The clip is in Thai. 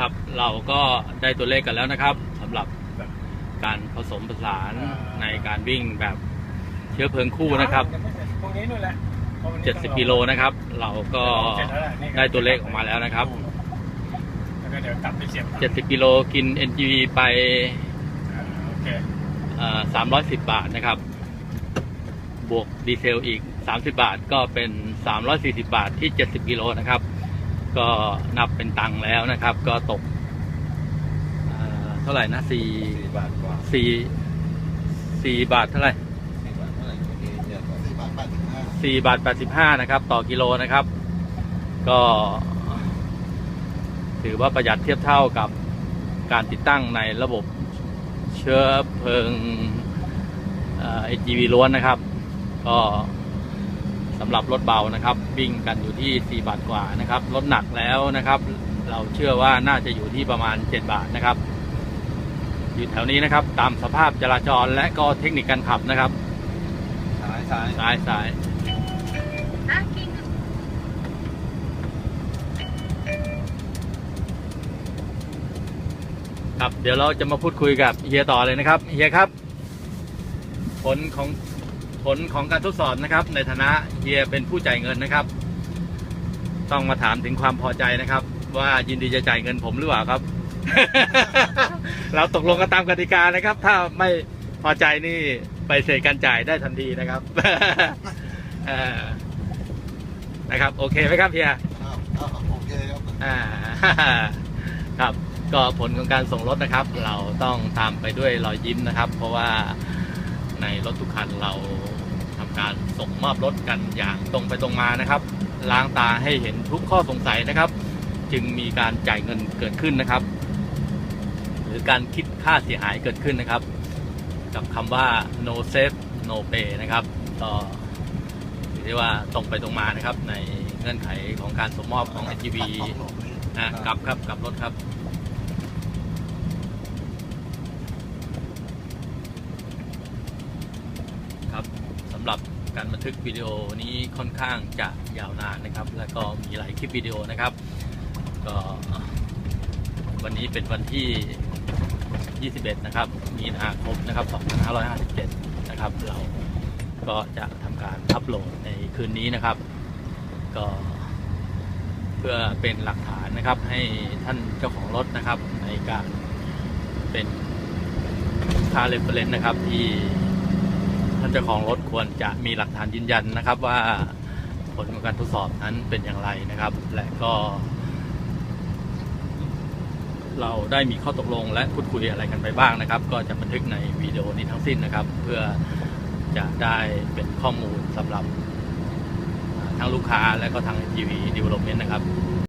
ครับ เราก็ได้ตัวเลขกันแล้วนะครับสำหรับการผสมผสานอ่าในการวิ่งแบบเชื้อเพลิงคู่นะครับยังไม่เสร็จตรงนี้นู่นแหละเพราะวันนี้ต้องรอ70กิโลนะครับ เราก็เสร็จแล้วแหละนี่ก็ได้ตัวเลขออกมาแล้วนะครับแล้วก็เดี๋ยวกลับไปเสียบ70กิโลกิน NGV ไปอ่าโอเคเอ่อ310 บาทนะครับ บวกดีเซลอีก 30 บาทก็เป็น 340 บาทที่ 70กิโลนะครับ ก็นับเป็นตังค์แล้วนะครับ ก็ตกเอ่อเท่าไหร่นะ4สี่บาทกว่าสี่สี่บาทเท่าไหร่สี่บาทเท่าไหร่โอเคเดี๋ยวก่อนสี่บาทแปดสิบห้าสี่บาทแปดสิบห้านะครับ ต่อกิโลนะครับ ก็ ถือว่าประหยัดเทียบเท่ากับการติดตั้งในระบบเชื้อเพลิงเอ่อ NGV ล้วนนะครับ ก็ สำหรับรถเบานะครับวิ่งกันอยู่ที่ 4 บาทกว่านะครับรถหนักแล้วนะครับ เราเชื่อว่าน่าจะอยู่ที่ประมาณ 7 บาทนะครับ อยู่แถวนี้นะครับ ตามสภาพจราจรและก็เทคนิคการขับนะครับซ้ายซ้ายซ้ายซ้ายครับเดี๋ยวเราจะมาพูดคุยกับเฮียต่อเลยนะครับเฮียครับ ผลของ ผลของการทดสอบนะครับ ในฐานะเฮียเป็นผู้จ่ายเงินนะครับ ต้องมาถามถึงความพอใจนะครับ ว่ายินดีจะจ่ายเงินผมหรือเปล่าครับ เราตกลงกันตามกติกานะครับ ถ้าไม่พอใจนี่ไปเสกการจ่ายได้ทันทีนะครับเอ่อนะครับโอเคไหมครับเฮียอ้าวอ้าวโอเคครับอ่าครับก็ผลของการส่งรถนะครับ เราต้องตามไปด้วยรอยยิ้มนะครับ เพราะว่า ในรถทุกคันเราทำการส่งมอบรถกันอย่างตรงไปตรงมานะครับ ล้างตาให้เห็นทุกข้อสงสัยนะครับ จึงมีการจ่ายเงินเกิดขึ้นนะครับ หรือการคิดค่าเสียหายเกิดขึ้นนะครับ กับคำว่า no save no pay นะครับก็ถือได้ว่าตรงไปตรงมานะครับ ในเงื่อนไขของการส่งมอบของ NGV นะกลับครับกลับรถครับสำหรับการบันทึกวิดีโอนี้ค่อนข้างจะยาวนานนะครับ แล้วก็มีหลายคลิปวิดีโอนะครับ ก็วันนี้เป็นวันที่ 21 นะครับ มีนาคมนะครับ 2557 นะครับ เราก็จะทำการอัปโหลดในคืนนี้นะครับ ก็เพื่อเป็นหลักฐานนะครับ ให้ท่านเจ้าของรถนะครับ ในการเป็นค่าเรฟเฟรนซ์นะครับที่ ท่านเจ้าของรถควรจะมีหลักฐานยืนยันนะครับว่าผลของการทดสอบนั้นเป็นอย่างไรนะครับ และก็ เราได้มีข้อตกลงและพูดคุยอะไรกันไปบ้างนะครับ ก็จะบันทึกในวิดีโอนี้ทั้งสิ้นนะครับ เพื่อจะได้เป็นข้อมูลสำหรับทั้งลูกค้าและก็ทาง GV Development นะครับ